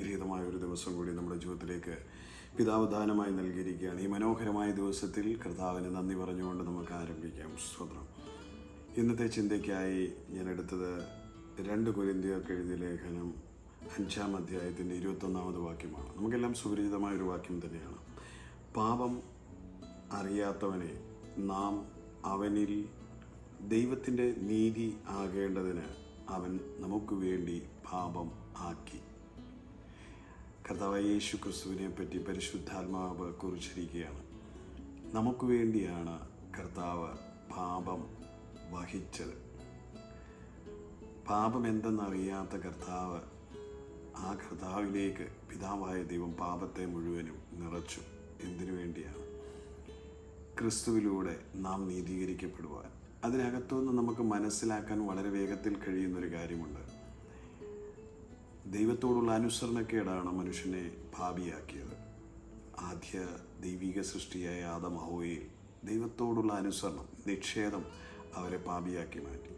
അനുഗ്രഹീതമായ ഒരു ദിവസം കൂടി നമ്മുടെ ജീവിതത്തിലേക്ക് പിതാവ് ദാനമായി നൽകിയിരിക്കുകയാണ്. ഈ മനോഹരമായ ദിവസത്തിൽ കർത്താവിന് നന്ദി പറഞ്ഞുകൊണ്ട് നമുക്ക് ആരംഭിക്കാം. സ്വതന്ത്രം ഇന്നത്തെ ചിന്തയ്ക്കായി ഞാൻ എടുത്തത് രണ്ട് കൊരിന്തിയർക്ക് എഴുതിയ ലേഖനം അഞ്ചാം അധ്യായത്തിന്റെ ഇരുപത്തൊന്നാമത് വാക്യമാണ്. നമുക്കെല്ലാം സുപരിചിതമായ ഒരു വാക്യം തന്നെയാണ്. പാപം അറിയാത്തവനെ നാം അവനിൽ ദൈവത്തിന്റെ നീതി ആകേണ്ടതിന് അവൻ നമുക്ക് വേണ്ടി പാപം ആക്കി. കർത്താവ് യേശു ക്രിസ്തുവിനെ പറ്റി പരിശുദ്ധാത്മാവ് കുറിച്ചിരിക്കുകയാണ്. നമുക്ക് വേണ്ടിയാണ് കർത്താവ് പാപം വഹിച്ചത്. പാപം എന്തെന്നറിയാത്ത കർത്താവ് ആ കർത്താവിലേക്ക് പിതാവായ ദൈവം പാപത്തെ മുഴുവനും നിറച്ചു. എന്തിനു വേണ്ടിയാണ്? ക്രിസ്തുവിലൂടെ നാം നീതീകരിക്കപ്പെടുവാൻ. അതിനകത്തുനിന്ന് നമുക്ക് മനസ്സിലാക്കാൻ വളരെ വേഗത്തിൽ കഴിയുന്നൊരു കാര്യമുണ്ട്. ദൈവത്തോടുള്ള അനുസരണക്കേടാണ് മനുഷ്യനെ ഭാവിയാക്കിയത്. ആദ്യ ദൈവിക സൃഷ്ടിയായ ആദമഹോയിൽ ദൈവത്തോടുള്ള അനുസരണം നിക്ഷേധം അവരെ പാപിയാക്കി മാറ്റി.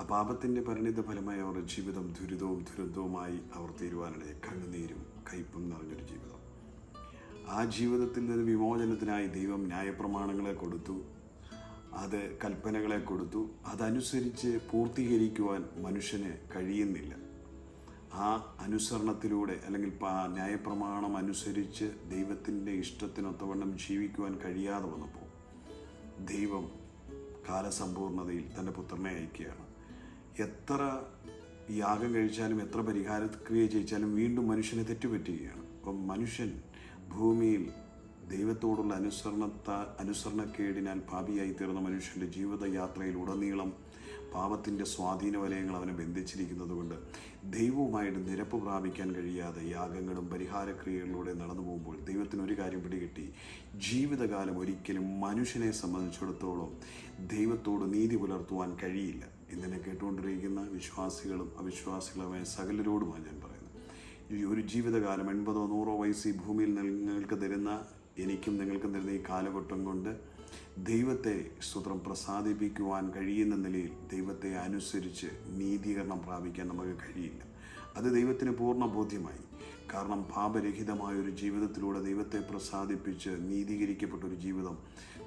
ആ പാപത്തിന്റെ പരിണിത ഫലമായി അവരുടെ ജീവിതം ദുരിതവും ദുരന്തവുമായി അവർ തീരുവാനിടയെ കണ്ണുനീരും കയ്പും നിറഞ്ഞൊരു ജീവിതം. ആ ജീവിതത്തിൽ നിന്ന് വിമോചനത്തിനായി ദൈവം ന്യായപ്രമാണങ്ങളെ കൊടുത്തു അത് കൽപ്പനകളെ കൊടുത്തു. അതനുസരിച്ച് പൂർത്തീകരിക്കുവാൻ മനുഷ്യന് കഴിയുന്നില്ല. ആ അനുസരണത്തിലൂടെ അല്ലെങ്കിൽ ന്യായപ്രമാണം അനുസരിച്ച് ദൈവത്തിന്റെ ഇഷ്ടത്തിനൊത്തവണ്ണം ജീവിക്കുവാൻ കഴിയാതെ വന്നപ്പോൾ ദൈവം കാലസമ്പൂർണതയിൽ തന്റെ പുത്രനെ അയക്കുകയാണ്. എത്ര യാഗം കഴിച്ചാലും എത്ര പരിഹാരക്രിയ ചെയ്യിച്ചാലും വീണ്ടും മനുഷ്യനെ തെറ്റുപറ്റുകയാണ് അപ്പം മനുഷ്യൻ ഭൂമിയിൽ ദൈവത്തോടുള്ള അനുസരണത്ത അനുസരണക്കേടിനാൽ ഭാവിയായി തീർന്ന മനുഷ്യന്റെ ജീവിതയാത്രയിൽ ഉടനീളം പാപത്തിന്റെ സ്വാധീന വലയങ്ങൾ അവനെ ബന്ധിച്ചിരിക്കുന്നത് കൊണ്ട് ദൈവവുമായിട്ട് നിരപ്പ് പ്രാപിക്കാൻ കഴിയാതെ യാഗങ്ങളും പരിഹാരക്രിയകളിലൂടെ നടന്നു പോകുമ്പോൾ ദൈവത്തിന് ഒരു കാര്യം പിടികിട്ടി. ജീവിതകാലം ഒരിക്കലും മനുഷ്യനെ സംബന്ധിച്ചിടത്തോളം ദൈവത്തോട് നീതി പുലർത്തുവാൻ കഴിയില്ല. ഇന്നലെ കേട്ടുകൊണ്ടിരിക്കുന്ന വിശ്വാസികളും അവിശ്വാസികളുമായ സകലരോടുമാണ് ഞാൻ പറയുന്നത്. ഒരു ജീവിതകാലം എൺപതോ നൂറോ വയസ്സ് ഈ ഭൂമിയിൽ നിങ്ങൾക്ക് തരുന്ന എനിക്കും നിങ്ങൾക്കും തരുന്ന ഈ കാലഘട്ടം കൊണ്ട് ദൈവത്തെ സ്തുത്രം പ്രസാദിപ്പിക്കുവാൻ കഴിയുന്ന നിലയിൽ ദൈവത്തെ അനുസരിച്ച് നീതീകരണം പ്രാപിക്കാൻ നമുക്ക് കഴിയില്ല. അത് ദൈവത്തിന് പൂർണ ബോധ്യമായി. കാരണം പാപരഹിതമായ ഒരു ജീവിതത്തിലൂടെ ദൈവത്തെ പ്രസാദിപ്പിച്ച് നീതീകരിക്കപ്പെട്ട ഒരു ജീവിതം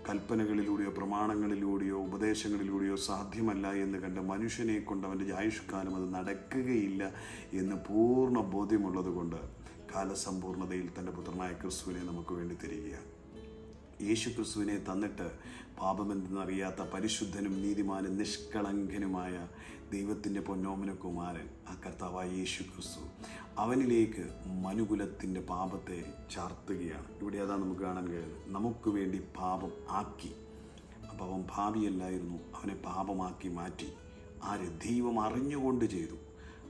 കൽപ്പനകളിലൂടെയോ പ്രമാണങ്ങളിലൂടെയോ ഉപദേശങ്ങളിലൂടെയോ സാധ്യമല്ല എന്ന് കണ്ട് മനുഷ്യനെ കൊണ്ട് അവന്റെ ആയുഷ്കാലം അത് നടക്കുകയില്ല എന്ന് പൂർണ ബോധ്യമുള്ളത് കൊണ്ട് കാലസമ്പൂർണതയിൽ തന്റെ പുത്രനായ ക്രിസ്തുവിനെ നമുക്ക് വേണ്ടി തരികയാണ്. യേശു ക്രിസ്തുവിനെ തന്നിട്ട് പാപമെന്തെന്നറിയാത്ത പരിശുദ്ധനും നീതിമാനും നിഷ്കളങ്കനുമായ ദൈവത്തിന്റെ പൊന്നോമന കുമാരൻ ആ കർത്താവായ യേശു ക്രിസ്തു അവനിലേക്ക് മനുകുലത്തിന്റെ പാപത്തെ ചാർത്തുകയാണ്. ഇവിടെ അതാ നമുക്ക് കാണാൻ കഴിയുന്നത്. നമുക്ക് വേണ്ടി പാപം ആക്കി. അപ്പം അവൻ ഭാവിയല്ലായിരുന്നു. അവനെ പാപമാക്കി മാറ്റി. ആര്? ദൈവം അറിഞ്ഞുകൊണ്ട് ചെയ്തു.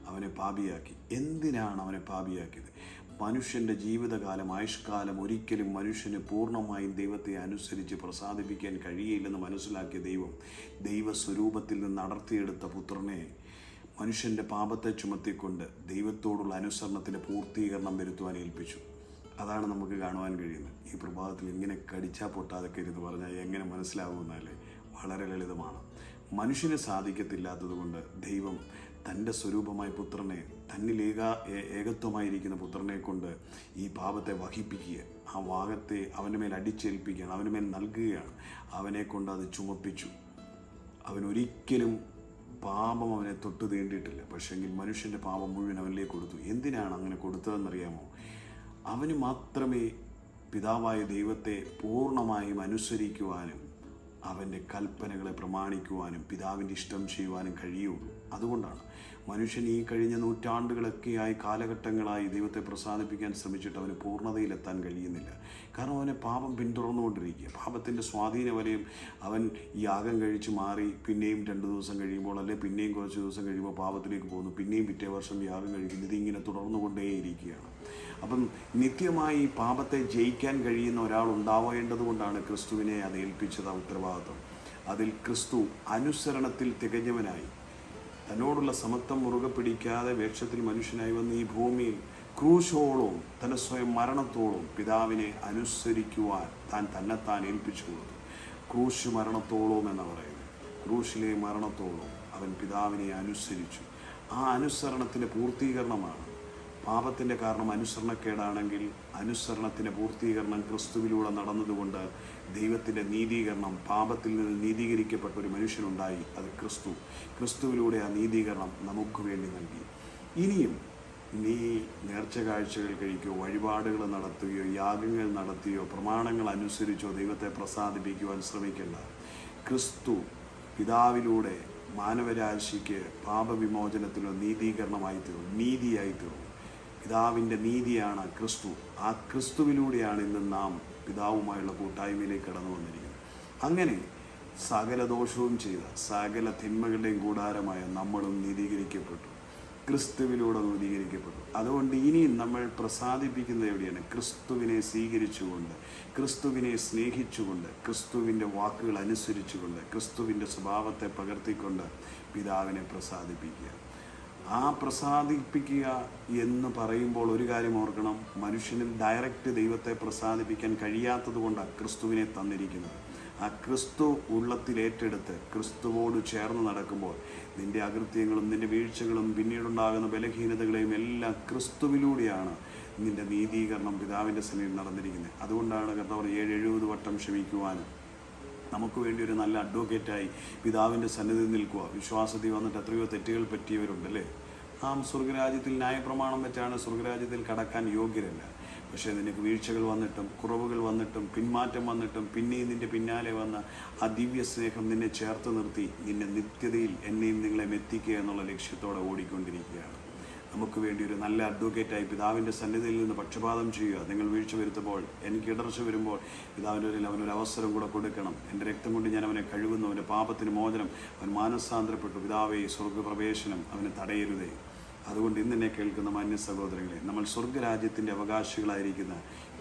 അവനെ പാപിയാക്കി. എന്തിനാണ് അവനെ പാപിയാക്കിയത്? മനുഷ്യന്റെ ജീവിതകാലം ആയുഷ്കാലം ഒരിക്കലും മനുഷ്യന് പൂർണമായും ദൈവത്തെ അനുസരിച്ച് പ്രസാദിപ്പിക്കാൻ കഴിയില്ലെന്ന് മനസ്സിലാക്കിയ ദൈവം ദൈവസ്വരൂപത്തിൽ നിന്ന് അടർത്തിയെടുത്ത പുത്രനെ മനുഷ്യന്റെ പാപത്തെ ചുമത്തിക്കൊണ്ട് ദൈവത്തോടുള്ള അനുസരണത്തിന് പൂർത്തീകരണം വരുത്തുവാൻ ഏൽപ്പിച്ചു. അതാണ് നമുക്ക് കാണുവാൻ കഴിയുന്നത്. ഈ പ്രഭാതത്തിൽ ഇങ്ങനെ കടിച്ചാൽ പൊട്ടാതൊക്കെ ഇരുന്ന് പറഞ്ഞാൽ എങ്ങനെ മനസ്സിലാകുമെന്നല്ലേ വളരെ ലളിതമാണ്. മനുഷ്യന് സാധിക്കത്തില്ലാത്തതുകൊണ്ട് ദൈവം തന്റെ സ്വരൂപമായ പുത്രനെ തന്നിൽ ഏക ഏകത്വമായിരിക്കുന്ന പുത്രനെ കൊണ്ട് ഈ പാപത്തെ വഹിപ്പിക്കുക. ആ വാഗത്തെ അവന്റെ മേൽ അടിച്ചേൽപ്പിക്കുകയാണ് അവന് മേൽ നൽകുകയാണ്. അവനെ കൊണ്ട് അത് ചുമപ്പിച്ചു. അവനൊരിക്കലും പാപം അവനെ തൊട്ട് തീണ്ടിയിട്ടില്ല. പക്ഷെങ്കിൽ മനുഷ്യന്റെ പാപം മുഴുവൻ അവനിലേക്ക് കൊടുത്തു. എന്തിനാണ് അങ്ങനെ കൊടുത്തതെന്നറിയാമോ? അവന് മാത്രമേ പിതാവായ ദൈവത്തെ പൂർണമായും അനുസരിക്കുവാനും അവന്റെ കൽപ്പനകളെ പ്രമാണിക്കുവാനും പിതാവിന്റെ ഇഷ്ടം ചെയ്യുവാനും കഴിയുള്ളൂ. അതുകൊണ്ടാണ്. മനുഷ്യൻ ഈ കഴിഞ്ഞ നൂറ്റാണ്ടുകളൊക്കെയായി കാലഘട്ടങ്ങളായി ദൈവത്തെ പ്രസാദിപ്പിക്കാൻ ശ്രമിച്ചിട്ട് അവന് പൂർണതയിലെത്താൻ കഴിയുന്നില്ല. കാരണം അവനെ പാപം പിന്തുടർന്നുകൊണ്ടിരിക്കുക. പാപത്തിന്റെ സ്വാധീന വലയം അവൻ യാഗം കഴിച്ച് മാറി പിന്നെയും രണ്ട് ദിവസം കഴിയുമ്പോൾ അല്ലെ പിന്നെയും കുറച്ച് ദിവസം കഴിയുമ്പോൾ പാപത്തിലേക്ക് പോകുന്നു. പിന്നെയും പിറ്റേ വർഷം യാഗം കഴിക്കുന്നു. ഇതിങ്ങനെ തുടർന്നുകൊണ്ടേയിരിക്കുകയാണ്. അപ്പം നിത്യമായി പാപത്തെ ജയിക്കാൻ കഴിയുന്ന ഒരാൾ ഉണ്ടാവേണ്ടതുകൊണ്ടാണ് ക്രിസ്തുവിനെ അത് ഏൽപ്പിച്ചത് ഉത്തരവാദിത്വം. അതിൽ ക്രിസ്തു അനുസരണത്തിൽ തികഞ്ഞവനായി. തന്നോടുള്ള സമത്വം മുറുകെ പിടിക്കാതെ വേഷത്തിൽ മനുഷ്യനായി വന്ന് ഈ ഭൂമിയിൽ ക്രൂശോളവും തന്റെ സ്വയം മരണത്തോളം പിതാവിനെ അനുസരിക്കുവാൻ താൻ തന്നെത്താൻ ഏൽപ്പിച്ചു കൊടുത്തു ക്രൂശ് മരണത്തോളവും എന്ന് പറയുന്നത്. ക്രൂശിലെ മരണത്തോളം അവൻ പിതാവിനെ അനുസരിച്ചു. ആ അനുസരണത്തിന്റെ പൂർത്തീകരണമാണ്. പാപത്തിന്റെ കാരണം അനുസരണക്കേടാണെങ്കിൽ അനുസരണത്തിന്റെ പൂർത്തീകരണം ക്രിസ്തുവിലൂടെ നടന്നതുകൊണ്ട് ദൈവത്തിന്റെ നീതീകരണം പാപത്തിൽ നിന്ന് നീതീകരിക്കപ്പെട്ട ഒരു മനുഷ്യനുണ്ടായി അത് ക്രിസ്തു. ക്രിസ്തുവിലൂടെ ആ നീതീകരണം നമുക്ക് വേണ്ടി നൽകി. ഇനിയും നീ നേർച്ച കാഴ്ചകൾ കഴിക്കുകയോ വഴിപാടുകൾ നടത്തുകയോ യാഗങ്ങൾ നടത്തുകയോ പ്രമാണങ്ങൾ അനുസരിച്ചോ ദൈവത്തെ പ്രസാദിപ്പിക്കുവാൻ ശ്രമിക്കേണ്ട. ക്രിസ്തു പിതാവിലൂടെ മാനവരാശിക്ക് പാപവിമോചനത്തിലോ നീതീകരണമായി തീർന്നു നീതിയായി തീർന്നു. പിതാവിന്റെ നീതിയാണ് ക്രിസ്തു. ആ ക്രിസ്തുവിലൂടെയാണ് ഇന്ന് നാം പിതാവുമായുള്ള കൂട്ടായ്മയിലേക്ക് കടന്നു വന്നിരിക്കുന്നു. അങ്ങനെ സകല ദോഷവും ചെയ്ത സകല തിന്മകളുടെയും കൂടാരമായ നമ്മളും നീതീകരിക്കപ്പെട്ടു. ക്രിസ്തുവിലൂടെ നീതീകരിക്കപ്പെട്ടു. അതുകൊണ്ട് ഇനിയും നമ്മൾ പ്രസാദിപ്പിക്കുന്നത് എവിടെയാണ്? ക്രിസ്തുവിനെ സ്വീകരിച്ചുകൊണ്ട് ക്രിസ്തുവിനെ സ്നേഹിച്ചുകൊണ്ട് ക്രിസ്തുവിന്റെ വാക്കുകൾ അനുസരിച്ചുകൊണ്ട് ക്രിസ്തുവിന്റെ സ്വഭാവത്തെ പകർത്തിക്കൊണ്ട് പിതാവിനെ പ്രസാദിപ്പിക്കുക. ആ പ്രസാദിപ്പിക്കുക എന്ന് പറയുമ്പോൾ ഒരു കാര്യം ഓർക്കണം. മനുഷ്യനിൽ ഡയറക്റ്റ് ദൈവത്തെ പ്രസാദിപ്പിക്കാൻ കഴിയാത്തത് കൊണ്ടാണ് ക്രിസ്തുവിനെ തന്നിരിക്കുന്നത്. ആ ക്രിസ്തു ഉള്ളത്തിൽ ഏറ്റെടുത്ത് ക്രിസ്തുവോട് ചേർന്ന് നടക്കുമ്പോൾ നിന്റെ അകൃത്യങ്ങളും നിന്റെ വീഴ്ചകളും പിന്നീടുണ്ടാകുന്ന ബലഹീനതകളെയും എല്ലാം ക്രിസ്തുവിലൂടെയാണ് നിന്റെ നീതീകരണം പിതാവിന്റെ സന്നിധിയിൽ നടന്നിരിക്കുന്നത്. അതുകൊണ്ടാണ് കർത്താവ് ഏഴ് എഴുപത് വട്ടം ക്ഷമിക്കുവാനും നമുക്ക് വേണ്ടി ഒരു നല്ല അഡ്വക്കേറ്റായി പിതാവിന്റെ സന്നിധി നിൽക്കുക. വിശ്വാസത്തിൽ വന്നിട്ട് എത്രയോ തെറ്റുകൾ പറ്റിയവരുണ്ടല്ലേ? നാം സ്വർഗരാജ്യത്തിൽ ന്യായപ്രമാണം വെച്ചാണ് സ്വർഗരാജ്യത്തിൽ കടക്കാൻ യോഗ്യരല്ല. പക്ഷേ നിനക്ക് വീഴ്ചകൾ വന്നിട്ടും കുറവുകൾ വന്നിട്ടും പിന്മാറ്റം വന്നിട്ടും പിന്നെയും നിന്റെ പിന്നാലെ വന്ന ആ ദിവ്യ സ്നേഹം നിന്നെ ചേർത്ത് നിർത്തി. നിന്നെ നിത്യതയിൽ എന്നെയും നിങ്ങളെ എത്തിക്കുക എന്നുള്ള ലക്ഷ്യത്തോടെ ഓടിക്കൊണ്ടിരിക്കുകയാണ്. നമുക്ക് വേണ്ടി ഒരു നല്ല അഡ്വക്കേറ്റായി പിതാവിന്റെ സന്നിധിയിൽ നിന്ന് പക്ഷപാതം ചെയ്യുക. നിങ്ങൾ വീഴ്ച വരുത്തുമ്പോൾ എനിക്ക് ഇടർച്ച വരുമ്പോൾ പിതാവിന്റെ ഒരു അവനൊരു അവസരം കൂടെ കൊടുക്കണം. എന്റെ രക്തം കൊണ്ട് ഞാൻ അവനെ കഴുകുന്നു. അവന്റെ പാപത്തിന് മോചനം. അവൻ മാനസാന്തരപ്പെട്ടു. പിതാവേ സ്വർഗപ്രവേശനം അവനെ തടയരുതേ. അതുകൊണ്ട് ഇന്ന് എന്നെ കേൾക്കുന്ന മാന്യ സഹോദരങ്ങളെ നമ്മൾ സ്വർഗരാജ്യത്തിന്റെ അവകാശികളായിരിക്കുന്ന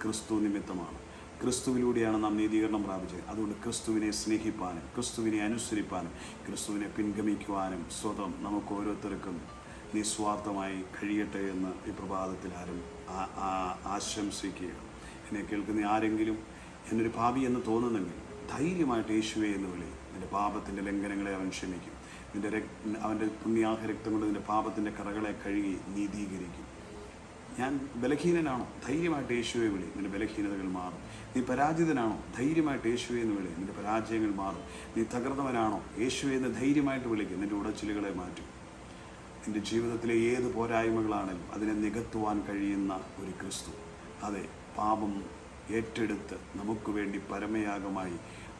ക്രിസ്തു നിമിത്തമാണ്. ക്രിസ്തുവിലൂടെയാണ് നാം നീതീകരണം പ്രാപിച്ചത്. അതുകൊണ്ട് ക്രിസ്തുവിനെ സ്നേഹിപ്പാനും ക്രിസ്തുവിനെ അനുസരിപ്പാനും ക്രിസ്തുവിനെ പിൻഗമിക്കുവാനും സ്വതം നമുക്ക് ഓരോരുത്തർക്കും നിസ്വാർത്ഥമായി കഴിയട്ടെ എന്ന് ഈ പ്രഭാതത്തിൽ ആരും ആശംസിക്കുകയാണ്. എന്നെ കേൾക്കുന്ന ആരെങ്കിലും എന്നൊരു ഭാവി എന്ന് തോന്നുന്നെങ്കിൽ ധൈര്യമായിട്ട് യേശുവെ എന്ന് വിളി. നിന്റെ പാപത്തിന്റെ ലംഘനങ്ങളെ അവൻ ക്ഷമിക്കും. രക് അവന്റെ പുണ്യാഹ രക്തം കൊണ്ട് നിന്റെ പാപത്തിന്റെ കറകളെ കഴുകി നീതീകരിക്കും. ഞാൻ ബലഹീനനാണോ? ധൈര്യമായിട്ട് യേശുവെ വിളി. നിന്റെ ബലഹീനതകൾ മാറും. നീ പരാജിതനാണോ? ധൈര്യമായിട്ട് യേശുവെ എന്ന് വിളി. നിന്റെ പരാജയങ്ങൾ മാറും. നീ തകർന്നവനാണോ? യേശുവെ എന്ന് ധൈര്യമായിട്ട് വിളിക്കും. നിന്റെ ഉടച്ചിലുകളെ മാറ്റും. നിന്റെ ജീവിതത്തിലെ ഏത് പോരായ്മകളാണെങ്കിലും അതിനെ നികത്തുവാൻ കഴിയുന്ന ഒരു ക്രിസ്തു. അതെ പാപം ഏറ്റെടുത്ത് നമുക്ക് വേണ്ടി പരമയാഗമായി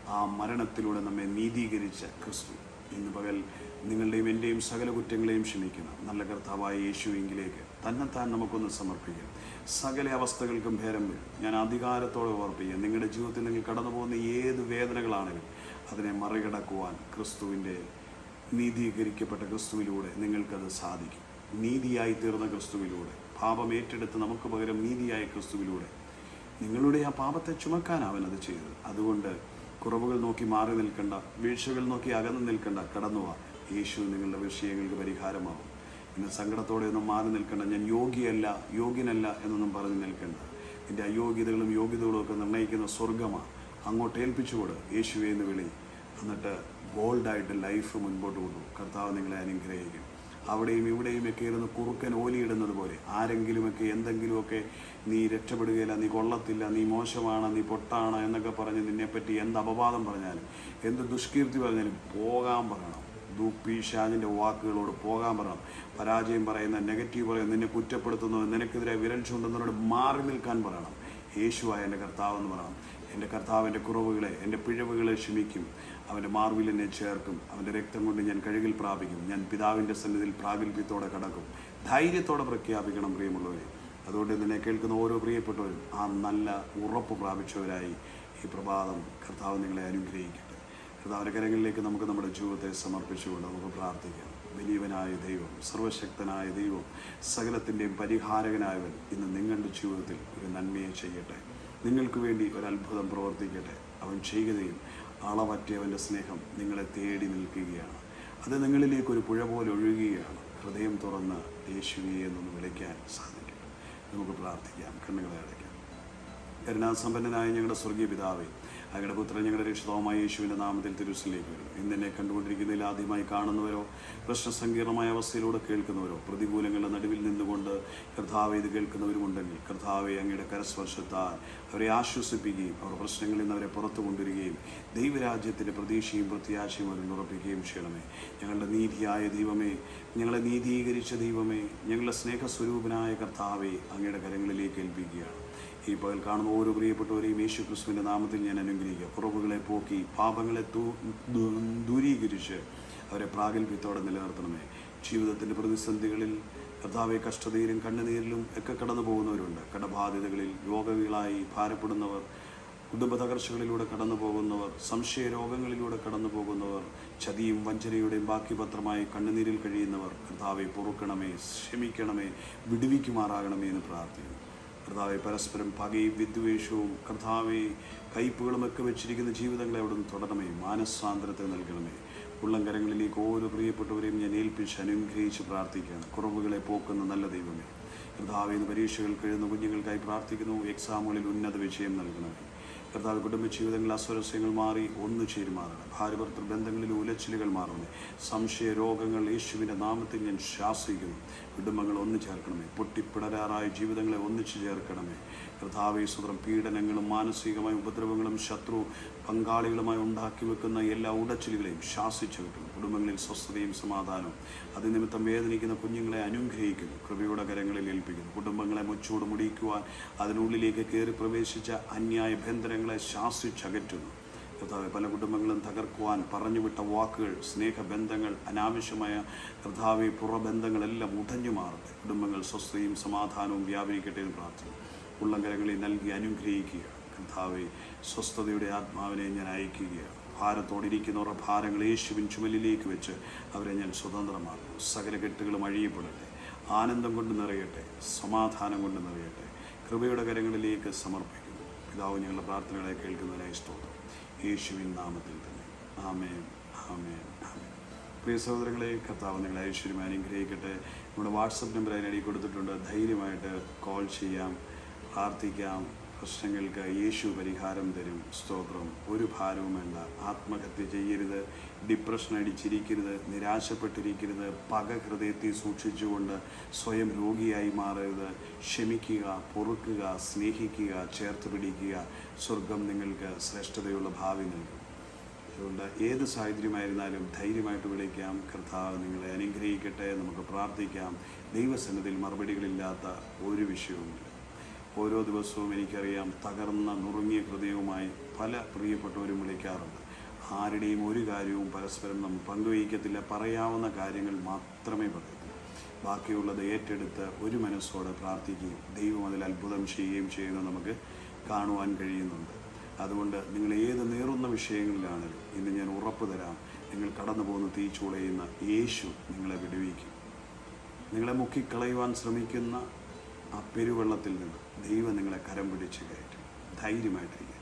ആ മരണത്തിലൂടെ നമ്മെ നീതീകരിച്ച ക്രിസ്തു. ഇന്ന് പകൽ നിങ്ങളുടെയും എന്റെയും സകല കുറ്റങ്ങളെയും ക്ഷമിക്കുന്ന നല്ല കർത്താവായ യേശുവെങ്കിലേക്ക് തന്നെത്താൻ നമുക്കൊന്ന് സമർപ്പിക്കാം. സകല അവസ്ഥകൾക്കും ഭേദം വരും. ഞാൻ അധികാരത്തോടെ ഓർപ്പിക്കുക നിങ്ങളുടെ ജീവിതത്തിൽ നിങ്ങൾ കടന്നു പോകുന്ന ഏത് വേദനകളാണെങ്കിലും അതിനെ മറികടക്കുവാൻ ക്രിസ്തുവിന്റെ നീതീകരിക്കപ്പെട്ട ക്രിസ്തുവിലൂടെ നിങ്ങൾക്കത് സാധിക്കും. നീതിയായി തീർന്ന ക്രിസ്തുവിലൂടെ. പാപം ഏറ്റെടുത്ത് നമുക്ക് പകരം നീതിയായ ക്രിസ്തുവിലൂടെ. നിങ്ങളുടെ ആ പാപത്തെ ചുമക്കാൻ അവൻ അത് ചെയ്തത് അതുകൊണ്ട് കുറവുകൾ നോക്കി മാറി നിൽക്കണ്ട വീഴ്ചകൾ നോക്കി അകന്നു നിൽക്കണ്ട കടന്നുവ യേശു നിങ്ങളുടെ വിഷയങ്ങൾക്ക് പരിഹാരമാവും ഇന്ന് സങ്കടത്തോടെ ഒന്നും മാറി നിൽക്കണ്ട. ഞാൻ യോഗ്യയല്ല യോഗ്യനല്ല എന്നൊന്നും പറഞ്ഞു നിൽക്കണ്ട. എന്റെ അയോഗ്യതകളും യോഗ്യതകളും ഒക്കെ നിർണയിക്കുന്ന സ്വർഗമാണ് അങ്ങോട്ട് ഏൽപ്പിച്ചുകൊട്. യേശുവെ എന്ന് വിളി. എന്നിട്ട് ബോൾഡായിട്ട് ലൈഫ് മുൻപോട്ട് കൊണ്ടുപോകും കർത്താവ് നിങ്ങളെ അനുഗ്രഹിക്കും. അവിടെയും ഇവിടെയും ഒക്കെ ഇരുന്ന് കുറുക്കൻ ഓലിയിടുന്നത് പോലെ ആരെങ്കിലുമൊക്കെ എന്തെങ്കിലുമൊക്കെ നീ രക്ഷപ്പെടുകയില്ല നീ കൊള്ളത്തില്ല നീ മോശമാണ് നീ പൊട്ടാണ് എന്നൊക്കെ പറഞ്ഞ് നിന്നെപ്പറ്റി എന്ത് അപവാദം പറഞ്ഞാലും എന്ത് ദുഷ്കീർത്തി പറഞ്ഞാലും പോകാൻ പറയണം. ദുപ്പീഷാജിന്റെ വാക്കുകളോട് പോകാൻ പറയണം. പരാജയം പറയുന്ന നെഗറ്റീവ് പറയുന്ന നിന്നെ കുറ്റപ്പെടുത്തുന്നു നിനക്കെതിരെ വിരൽ ചൂണ്ടുന്നവരോട് മാറി നിൽക്കാൻ പറയണം. യേശുവായ എന്റെ കർത്താവെന്ന് പറയണം. എന്റെ കർത്താവിന്റെ കുറവുകളെ എന്റെ പിഴവുകളെ ക്ഷമിക്കും. അവന്റെ മാർവിൽ എന്നെ ചേർക്കും. അവന്റെ രക്തം കൊണ്ട് ഞാൻ കഴുകിൽ പ്രാപിക്കും. ഞാൻ പിതാവിന്റെ സന്നിധിയിൽ പ്രാഗൽഭ്യത്തോടെ കടക്കും. ധൈര്യത്തോടെ പ്രഖ്യാപിക്കണം പ്രിയമുള്ളവരെ. അതുകൊണ്ട് നിന്നെ കേൾക്കുന്ന ഓരോ പ്രിയപ്പെട്ടവരും ആ നല്ല ഉറപ്പ് പ്രാപിച്ചവരായി ഈ പ്രഭാതം കർത്താവ് നിങ്ങളെ അനുഗ്രഹിക്കട്ടെ. കർത്താവിന്റെ കരങ്ങളിലേക്ക് നമുക്ക് നമ്മുടെ ജീവിതത്തെ സമർപ്പിച്ചുകൊണ്ട് നമുക്ക് പ്രാർത്ഥിക്കാം. വലിയവനായ ദൈവം സർവശക്തനായ ദൈവം സകലത്തിന്റെയും പരിഹാരകനായവൻ ഇന്ന് നിങ്ങളുടെ ജീവിതത്തിൽ ഒരു നന്മയെ ചെയ്യട്ടെ. നിങ്ങൾക്ക് വേണ്ടി ഒരു അത്ഭുതം പ്രവർത്തിക്കട്ടെ. അവൻ ചെയ്യുകയും അളവറ്റവന്റെ സ്നേഹം നിങ്ങളെ തേടി നിൽക്കുകയാണ്. അത് നിങ്ങളിലേക്ക് ഒരു പുഴ പോലെ ഒഴുകുകയാണ്. ഹൃദയം തുറന്ന് യേശുവിയെ എന്നൊന്ന് വിളിക്കാൻ സാധിക്കും നമുക്ക് പ്രാർത്ഥിക്കാം. കണ്ണുകളെ അടയ്ക്കാം. കരുണാസമ്പന്നനായ ഞങ്ങളുടെ സ്വർഗീയ പിതാവേ അങ്ങയുടെ പുത്രൻ ഞങ്ങളുടെ രക്ഷിതാവുമായ യേശുവിന്റെ നാമത്തിൽ തിരുസിലേക്ക് വരും. ഇന്നെന്നെ കണ്ടുകൊണ്ടിരിക്കുന്നതിൽ ആദ്യമായി കാണുന്നവരോ പ്രശ്നസങ്കീർണമായ അവസ്ഥയിലൂടെ കേൾക്കുന്നവരോ പ്രതികൂലങ്ങളുടെ നടുവിൽ നിന്നുകൊണ്ട് കർത്താവെ ഇത് കേൾക്കുന്നവരുമുണ്ടെങ്കിൽ കർത്താവെ അങ്ങയുടെ കരസ്പർശത്താൽ അവരെ ആശ്വസിപ്പിക്കുകയും അവർ പ്രശ്നങ്ങളിൽ നിന്ന് അവരെ പുറത്തു കൊണ്ടുവരികയും ദൈവരാജ്യത്തിന്റെ പ്രതീക്ഷയും പ്രത്യാശയും അവരിൽ ഉറപ്പിക്കുകയും ചെയ്യണമേ. ഞങ്ങളുടെ നീതിയായ ദൈവമേ ഞങ്ങളെ നീതീകരിച്ച ദൈവമേ ഞങ്ങളുടെ സ്നേഹസ്വരൂപനായ കർത്താവെ അങ്ങയുടെ കരങ്ങളിലേക്ക് ഏൽപ്പിക്കുകയാണ്. ഈ പകൽ കാണുന്ന ഓരോ പ്രിയപ്പെട്ടവരെയും യേശു ക്രിസ്തുവിന്റെ നാമത്തിൽ ഞാൻ അനുഗ്രഹിക്കുക കുറവുകളെ പോക്കി പാപങ്ങളെ ദൂരീകരിച്ച് അവരെ പ്രാഗൽഭ്യത്തോടെ നിലനിർത്തണമേ. ജീവിതത്തിന്റെ പ്രതിസന്ധികളിൽ കർത്താവെ കഷ്ടതയിലും കണ്ണുനീരിലും ഒക്കെ കടന്നു പോകുന്നവരുണ്ട്. കടബാധിതകളിൽ രോഗികളായി ഭാരപ്പെടുന്നവർ കുടുംബ തകർച്ചകളിലൂടെ കടന്നു പോകുന്നവർ സംശയ രോഗങ്ങളിലൂടെ കടന്നു പോകുന്നവർ ചതിയും വഞ്ചനയുടെയും ബാക്കി പത്രമായി കണ്ണുനീരിൽ കഴിയുന്നവർ കർത്താവെ പൊറുക്കണമേ ക്ഷമിക്കണമേ വിടുവിക്കുമാറാകണമേ എന്ന് പ്രാർത്ഥിക്കുന്നു. കർത്താവെ പരസ്പരം പകയും വിദ്വേഷവും കർത്താവെ കയ്പുകളും ഒക്കെ വെച്ചിരിക്കുന്ന ജീവിതങ്ങളെ അവിടെ നിന്ന് തുടരണമേ മാനസാന്തരത്തെ നൽകണമേ. ഉള്ളംകരങ്ങളിലേക്ക് ഓരോ പ്രിയപ്പെട്ടവരെയും ഞാൻ ഏൽപ്പിച്ച് അനുഗ്രഹിച്ച് പ്രാർത്ഥിക്കുകയാണ്. കുറവുകളെ പോക്കുന്ന നല്ല ദൈവമേ കർത്താവെ ഇന്ന് പരീക്ഷകൾ കഴിയുന്ന കുഞ്ഞുങ്ങൾക്കായി പ്രാർത്ഥിക്കുന്നു. എക്സാമുകളിൽ ഉന്നത വിജയം നൽകണമേ. കർത്താവ് കുടുംബ ജീവിതങ്ങളിൽ അസ്വരസ്യങ്ങൾ മാറി ഒന്നു ചേരുമാറണം ഭാര്യഭർത്തൃ ബന്ധങ്ങളിൽ ഉലച്ചിലുകൾ മാറണമേ. സംശയ രോഗങ്ങൾ യേശുവിന്റെ നാമത്തിൽ ഞാൻ ശാസിക്കുന്നു. കുടുംബങ്ങൾ ഒന്നു ചേർക്കണമേ. പൊട്ടിപ്പിടരാറായ ജീവിതങ്ങളെ ഒന്നിച്ചു ചേർക്കണമേ. കർത്താവേശ്വരം പീഡനങ്ങളും മാനസികമായ ഉപദ്രവങ്ങളും ശത്രു പങ്കാളികളുമായി ഉണ്ടാക്കി വെക്കുന്ന എല്ലാ ഉടച്ചിലുകളെയും ശാസിച്ചു വെക്കുന്നു കുടുംബങ്ങളിൽ സ്വസ്ഥതയും സമാധാനവും. അതിനിമിത്തം വേദനിക്കുന്ന കുഞ്ഞുങ്ങളെ അനുഗ്രഹിക്കുന്നു. കൃപയുടെ കരങ്ങളിൽ ഏൽപ്പിക്കുന്നു. കുടുംബങ്ങളെ മുച്ചോട് മുടിക്കുവാൻ അതിനുള്ളിലേക്ക് കയറി പ്രവേശിച്ച അന്യായ ബന്ധനങ്ങളെ ശാസിച്ചകറ്റുന്നു. കർത്താവ് പല കുടുംബങ്ങളും തകർക്കുവാൻ പറഞ്ഞുവിട്ട വാക്കുകൾ സ്നേഹബന്ധങ്ങൾ അനാവശ്യമായ കർത്താവെ പുറബന്ധങ്ങളെല്ലാം ഉടഞ്ഞു മാറട്ടെ. കുടുംബങ്ങൾ സ്വസ്ഥയും സമാധാനവും വ്യാപരിക്കട്ടെ എന്ന് പ്രാർത്ഥിക്കുന്നു. ഉള്ളംകരങ്ങളിൽ നൽകി അനുഗ്രഹിക്കുക. കർത്താവെ സ്വസ്ഥതയുടെ ആത്മാവിനെ ഞാൻ അയക്കുകയാണ് ഭാരത്തോടിരിക്കുന്നവരുടെ ഭാരങ്ങൾ യേശുവിൻ ചുമലിലേക്ക് വെച്ച് അവരെ ഞാൻ സ്വതന്ത്രമാക്കും. സകല കെട്ടുകളും അഴിയപ്പെടട്ടെ. ആനന്ദം കൊണ്ട് നിറയട്ടെ. സമാധാനം കൊണ്ട് നിറയട്ടെ. കൃപയുടെ കരങ്ങളിലേക്ക് സമർപ്പിക്കുന്നു. പിതാവ് ഞങ്ങളുടെ പ്രാർത്ഥനകളെ കേൾക്കുന്നതിനായി സ്തോത്രം. യേശുവിൻ നാമത്തിൽ തന്നെ. ആമേൻ ആമേൻ പ്രിയ സഹോദരങ്ങളെ കർത്താവ് നിങ്ങളെ ഐശ്വര്യം അനുഗ്രഹിക്കട്ടെ. നമ്മുടെ വാട്സപ്പ് നമ്പർ അതിനടി കൊടുത്തിട്ടുണ്ട്. ധൈര്യമായിട്ട് കോൾ ചെയ്യാം പ്രാർത്ഥിക്കാം. പ്രശ്നങ്ങൾക്ക് യേശു പരിഹാരം തരും. സ്തോത്രം. ഒരു ഭാരവും വേണ്ട ആത്മഹത്യ ചെയ്യരുത്. ഡിപ്രഷൻ അടിച്ചിരിക്കരുത്. നിരാശപ്പെട്ടിരിക്കരുത്. പക ഹൃദയത്തിൽ സൂക്ഷിച്ചുകൊണ്ട് സ്വയം രോഗിയായി മാറരുത്. ക്ഷമിക്കുക പൊറുക്കുക സ്നേഹിക്കുക ചേർത്ത് പിടിക്കുക. സ്വർഗം നിങ്ങൾക്ക് ശ്രേഷ്ഠതയുള്ള ഭാവി നൽകും. അതുകൊണ്ട് ഏത് സാഹചര്യമായിരുന്നാലും ധൈര്യമായിട്ട് വിളിക്കാം. കർത്താവ് നിങ്ങളെ അനുഗ്രഹിക്കട്ടെ. നമുക്ക് പ്രാർത്ഥിക്കാം. ദൈവസന്നിധിയിൽ മറുപടികളില്ലാത്ത ഒരു വിഷയവുമില്ല. ഓരോ ദിവസവും എനിക്കറിയാം തകർന്ന നുറുങ്ങിയ ഹൃദയവുമായി പല പ്രിയപ്പെട്ടവരും വിളിക്കാറുണ്ട്. ആരുടെയും ഒരു കാര്യവും പരസ്പരം നമ്മൾ പങ്കുവയ്ക്കത്തില്ല. പറയാവുന്ന കാര്യങ്ങൾ മാത്രമേ പറയൂ ബാക്കിയുള്ളത് ഏറ്റെടുത്ത് ഒരു മനസ്സോടെ പ്രാർത്ഥിക്കുകയും ദൈവം അതിൽ അത്ഭുതം ചെയ്യുകയും ചെയ്യുന്നത് നമുക്ക് കാണുവാൻ കഴിയുന്നുണ്ട്. അതുകൊണ്ട് നിങ്ങൾ ഏത് നേറുന്ന വിഷയങ്ങളിലാണെങ്കിലും ഇന്ന് ഞാൻ ഉറപ്പ് തരാം. നിങ്ങൾ കടന്നു പോകുന്ന തീച്ചുളയുന്ന യേശു നിങ്ങളെ വിടുവിക്കും. നിങ്ങളെ മുക്കിക്കളയുവാൻ ശ്രമിക്കുന്ന ആ പെരുവെള്ളത്തിൽ നിന്ന് ദൈവം നിങ്ങളെ കരം പിടിച്ച് കയറ്റും. ധൈര്യമായിട്ടിരിക്കുക.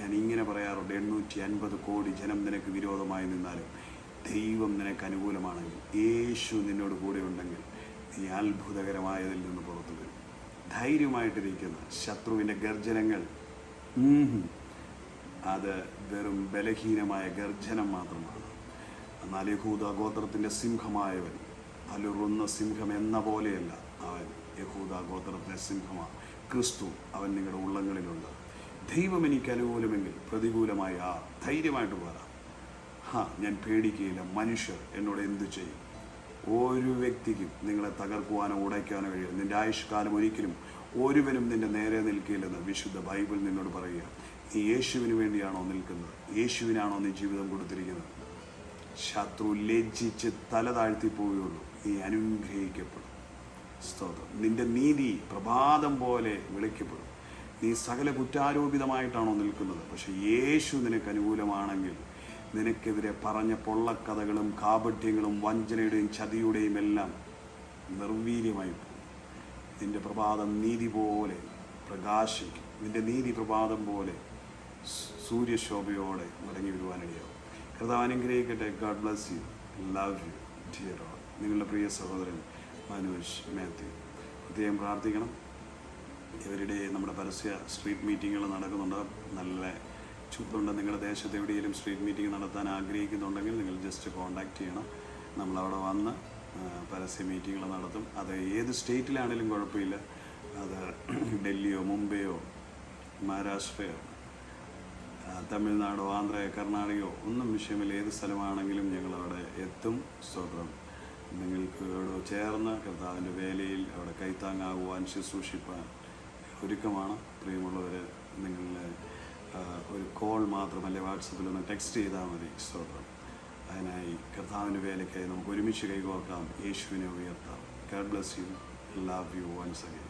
ഞാൻ ഇങ്ങനെ പറയാറുണ്ട് എണ്ണൂറ്റി അൻപത് കോടി ജനം നിനക്ക് വിരോധമായി നിന്നാലും ദൈവം നിനക്ക് അനുകൂലമാണെങ്കിൽ യേശു നിന്നോട് കൂടെ ഉണ്ടെങ്കിൽ നീ അത്ഭുതകരമായതിൽ നിന്ന് പുറത്തു വരും. ധൈര്യമായിട്ടിരിക്കുന്ന. ശത്രുവിന്റെ ഗർജനങ്ങൾ അത് വെറും ബലഹീനമായ ഗർജനം മാത്രമാണ്. എന്നാൽ യഹൂദ ഗോത്രത്തിന്റെ സിംഹമായവൻ അലുറുന്ന സിംഹം എന്ന പോലെയല്ല അവൻ. യഹൂദ ഗോത്രത്തിലെ സിംഹമാണ് ക്രിസ്തു അവൻ നിങ്ങളുടെ ഉള്ളങ്ങളിലുണ്ട്. ദൈവം എനിക്ക് അനുകൂലമെങ്കിൽ പ്രതികൂലമായി ആ ധൈര്യമായിട്ട് പോരാ. ഹാ ഞാൻ പേടിക്കുകയില്ല. മനുഷ്യർ എന്നോട് എന്തു ചെയ്യും? ഒരു വ്യക്തിക്കും നിങ്ങളെ തകർക്കുവാനോ ഉടയ്ക്കാനോ കഴിയും നിന്റെ ആയുഷ്കാലം ഒരിക്കലും ഒരുവനും നിന്റെ നേരെ നിൽക്കില്ലെന്ന് വിശുദ്ധ ബൈബിൾ നിന്നോട് പറയുക നീ യേശുവിന് വേണ്ടിയാണോ നിൽക്കുന്നത്? യേശുവിനാണോ നീ ജീവിതം കൊടുത്തിരിക്കുന്നത്? ശത്രു ലജ്ജിച്ച് തല താഴ്ത്തി പോവുകയുള്ളൂ. നീ അനുഗ്രഹിക്കപ്പെടും. സ്തോത്രം. നിന്റെ നീതി പ്രഭാതം പോലെ വിളിക്കപ്പെടും. നീ സകല കുറ്റാരോപിതമായിട്ടാണോ നിൽക്കുന്നത്? പക്ഷെ യേശു നിനക്ക് അനുകൂലമാണെങ്കിൽ നിനക്കെതിരെ പറഞ്ഞ പൊള്ളക്കഥകളും കാപട്യങ്ങളും വഞ്ചനയുടെയും ചതിയുടെയും എല്ലാം നിർവീര്യമായി പോകും. നിന്റെ പ്രഭാതം നീതി പോലെ പ്രകാശിക്കും. നിന്റെ നീതി പ്രഭാതം പോലെ സൂര്യശോഭയോടെ മടങ്ങി വരുവാനിടയാവും കർത്താവ് അനുഗ്രഹിക്കട്ടെ. God bless you love you dear നിങ്ങളുടെ പ്രിയ സഹോദരൻ മനോജ് മാത്യു. പ്രത്യേകം പ്രാർത്ഥിക്കണം. ഇവരുടെ നമ്മുടെ പരസ്യ സ്ട്രീറ്റ് മീറ്റിങ്ങുകൾ നടക്കുന്നുണ്ട്. നല്ല ചുറ്റുണ്ട് നിങ്ങളുടെ ദേശത്ത് എവിടെയെങ്കിലും സ്ട്രീറ്റ് മീറ്റിംഗ് നടത്താൻ ആഗ്രഹിക്കുന്നുണ്ടെങ്കിൽ നിങ്ങൾ ജസ്റ്റ് കോൺടാക്റ്റ് ചെയ്യണം. നമ്മളവിടെ വന്ന് പരസ്യ മീറ്റിങ്ങുകൾ നടത്തും. അത് ഏത് സ്റ്റേറ്റിലാണെങ്കിലും കുഴപ്പമില്ല. അത് ഡൽഹിയോ മുംബൈയോ മഹാരാഷ്ട്രയോ തമിഴ്നാടോ ആന്ധ്രയോ കർണാടകയോ ഒന്നും വിഷയമില്ല. ഏത് സ്ഥലമാണെങ്കിലും ഞങ്ങളവിടെ എത്തും. സ്തോത്രം നിങ്ങൾക്ക് അവിടെ ചേർന്ന് കർത്താവിന്റെ വേലയിൽ അവിടെ കൈത്താങ്ങാകുവാൻ ശുശ്രൂഷിപ്പാൻ ഒരുക്കമാണ്. പ്രിയമുള്ളവർ നിങ്ങളുടെ ആ, ഒരു കോൾ മാത്രമല്ല വാട്സപ്പിൽ ഒന്ന് ടെക്സ്റ്റ് ചെയ്താൽ മതി. സ്തോത്രം. അതിനായി കർത്താവിന്റെ വേലയ്ക്കായി നമുക്ക് ഒരുമിച്ച് കൈകോർക്കാം. യേശുവിനെ ഉയർത്താം. God bless you love you once again